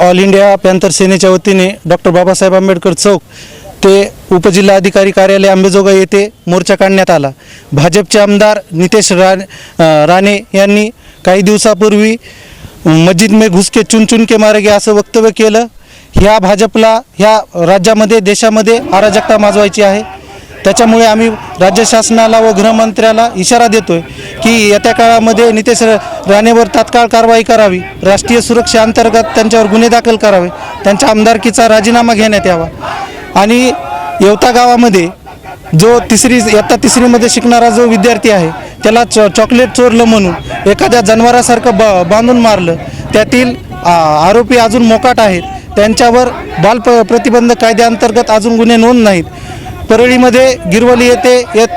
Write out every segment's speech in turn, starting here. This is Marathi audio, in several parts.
ऑल इंडिया पॅन्थर सेनेच्या वतीने डॉक्टर बाबासाहेब आंबेडकर चौक ते उपजिल्हा अधिकारी कार्यालय अंबेजोगाई येथे मोर्चा काढण्यात आला. भाजपचे आमदार नितेश रा राणे यांनी काही दिवसापूर्वी मस्जिद में घुसके चुन असं वक्तव्य केलं. ह्या भाजपला ह्या राज्यामध्ये देशामध्ये अराजकता माजवायची आहे. त्याच्यामुळे आम्ही राज्य शासनाला व गृहमंत्र्याला इशारा देतोय की येत्या काळामध्ये नितेश राणेवर तात्काळ कारवाई करावी. राष्ट्रीय सुरक्षा अंतर्गत त्यांच्यावर गुन्हे दाखल करावे. त्यांच्या आमदारकीचा राजीनामा घेण्यात यावा. आणि येवता गावामध्ये जो तिसरी इयत्ता तिसरीमध्ये शिकणारा जो विद्यार्थी आहे त्याला चॉ चॉकलेट चोरलं म्हणून एखाद्या जनावरासारखं ब बांधून मारलं. त्यातील आरोपी अजून मोकाट आहेत. त्यांच्यावर बाल प प्रतिबंध कायद्याअंतर्गत अजून गुन्हे नोंद नाहीत. परळीमध्ये गिरवली येथे येत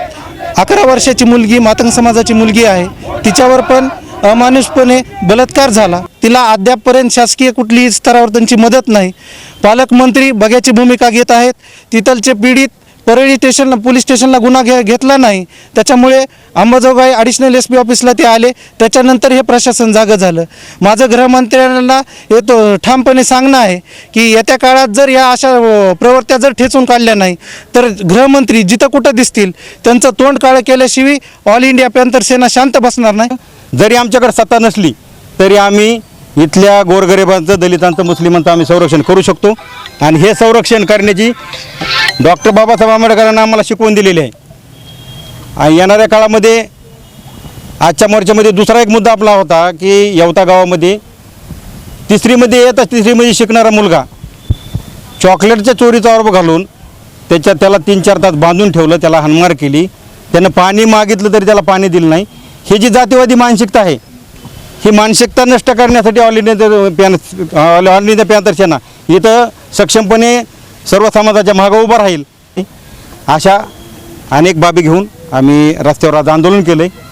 अकरा वर्षाची मुलगी मातंग समाजाची मुलगी आहे. तिच्यावर पण अमानुषपणे बलात्कार झाला. तिला अद्यापपर्यंत शासकीय कुठलीही स्तरावर त्यांची मदत नाही. पालकमंत्री बघ्याची भूमिका घेत आहेत. तिथलचे पीडित परळी स्टेशनला पोलीस स्टेशनला गुन्हा घे घेतला नाही. त्याच्यामुळे अंबाजोगाई ॲडिशनल एस पी ऑफिसला ते आले. त्याच्यानंतर हे प्रशासन जागं झालं. माझं गृहमंत्र्यांना येतो ठामपणे सांगणं आहे की येत्या काळात जर या अशा प्रवृत्त्या जर ठेचून काढल्या नाही तर गृहमंत्री जिथं कुठं दिसतील त्यांचं तोंड काळं केल्याशिवाय ऑल इंडिया पॅन्थर सेना शांत बसणार नाही. जरी आमच्याकडे सत्ता नसली तरी आम्ही इथल्या गोरगरिबांचं दलितांचं मुस्लिमांचं आम्ही संरक्षण करू शकतो. आणि हे संरक्षण करण्याची डॉक्टर बाबासाहेब आंबेडकरांना आम्हाला शिकवून दिलेली आहे. आणि येणाऱ्या काळामध्ये आजच्या मोर्चामध्ये दुसरा एक मुद्दा आपला होता की येवता गावामध्ये तिसरीमध्ये येतच तिसरीमध्ये शिकणारा मुलगा चॉकलेटच्या चोरीचा आरोप घालून त्याच्या त्याला तीन चार तास बांधून ठेवलं त्याला हनमार केली. त्यानं पाणी मागितलं तरी त्याला पाणी दिलं नाही. ही जी जातीवादी मानसिकता आहे ही मानसिकता नष्ट करण्यासाठी all India pan all all India panther Sena इथं सक्षमपणे सर्व समाजाच्या मागं उभं राहील. अशा अनेक बाबी घेऊन आम्ही रस्त्यावर आज आंदोलन केलं आहे